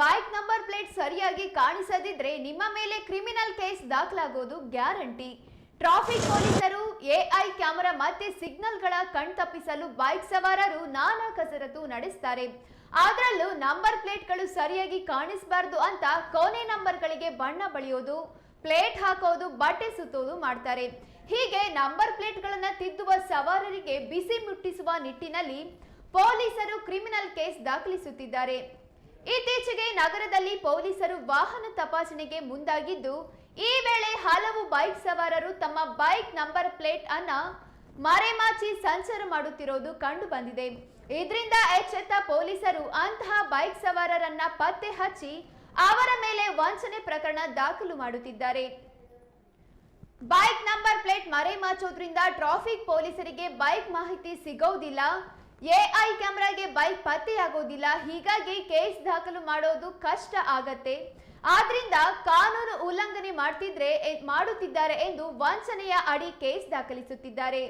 Bike number plate ಸರಿಯಾಗಿ ಕಾಣಿಸದಿದ್ರೆ ನಿಮ್ಮ ಮೇಲೆ ಕ್ರಿಮಿನಲ್ ಕೇಸ್ ದಾಖಲಾಗೋದು ಗ್ಯಾರಂಟಿ. ಟ್ರಾಫಿಕ್ ಪೊಲೀಸರು ಎಐ ಕ್ಯಾಮೆರಾ ಮತ್ತೆ ಸಿಗ್ನಲ್ಗಳ ಕಣ್ತಪ್ಪಿಸಲು ಬೈಕ್ ಸವಾರರು ನಾನಾ ಕಸರತ್ತು ನಡೆಸ್ತಾರೆ. ಅದರಲ್ಲೂ ನಂಬರ್ ಪ್ಲೇಟ್ಗಳು ಸರಿಯಾಗಿ ಕಾಣಿಸಬಾರ್ದು ಅಂತ ಕೊನೆ ನಂಬರ್ಗಳಿಗೆ ಬಣ್ಣ ಬಳಿಯೋದು ಪ್ಲೇಟ್ ಹಾಕೋದು, ಬಟ್ಟೆ ಸುತ್ತೋದು ಮಾಡ್ತಾರೆ. ಹೀಗೆ ನಂಬರ್ ಪ್ಲೇಟ್ಗಳನ್ನು ತಿದ್ದುವ ಸವಾರರಿಗೆ ಬಿಸಿ ಮುಟ್ಟಿಸುವ ನಿಟ್ಟಿನಲ್ಲಿ ಪೊಲೀಸರು ಕ್ರಿಮಿನಲ್ ಕೇಸ್ ದಾಖಲಿಸುತ್ತಿದ್ದಾರೆ. ಇತ್ತೀಚೆಗೆ ನಗರದಲ್ಲಿ ಪೊಲೀಸರು ವಾಹನ ತಪಾಸಣೆಗೆ ಮುಂದಾಗಿದ್ದು, ಈ ವೇಳೆ ಹಲವು ಬೈಕ್ ಸವಾರರು ತಮ್ಮ ಬೈಕ್ ನಂಬರ್ ಪ್ಲೇಟ್ ಅನ್ನ ಮರೆಮಾಚಿ ಸಂಚಾರ ಮಾಡುತ್ತಿರೋದು ಕಂಡು ಬಂದಿದೆ ಇದರಿಂದ ಎಚ್ಚೆತ್ತ ಪೊಲೀಸರು ಅಂತಹ ಬೈಕ್ ಸವಾರರನ್ನ ಪತ್ತೆ ಹಚ್ಚಿ ಅವರ ಮೇಲೆ ವಂಚನೆ ಪ್ರಕರಣ ದಾಖಲು ಮಾಡುತ್ತಿದ್ದಾರೆ. ಬೈಕ್ ನಂಬರ್ ಪ್ಲೇಟ್ ಮರೆಮಾಚೋದ್ರಿಂದ ಟ್ರಾಫಿಕ್ ಪೊಲೀಸರಿಗೆ ಬೈಕ್ ಮಾಹಿತಿ ಸಿಗೋದಿಲ್ಲ. ಎಐ ಕ್ಯಾಮೆರಾಗೆ ಬೈಕ್ ಪತ್ತೆಯಾಗೋದಿಲ್ಲ, ಹೀಗಾಗಿ ಕೇಸ್ ದಾಖಲು ಮಾಡೋದು ಕಷ್ಟ ಆಗತ್ತೆ. ಆದ್ರಿಂದ ಕಾನೂನು ಉಲ್ಲಂಘನೆ ಮಾಡ್ತಿದ್ರೆ ಮಾಡುತ್ತಿದ್ದಾರೆ ಎಂದು ವಂಚನೆಯ ಅಡಿ ಕೇಸ್ ದಾಖಲಿಸುತ್ತಿದ್ದಾರೆ.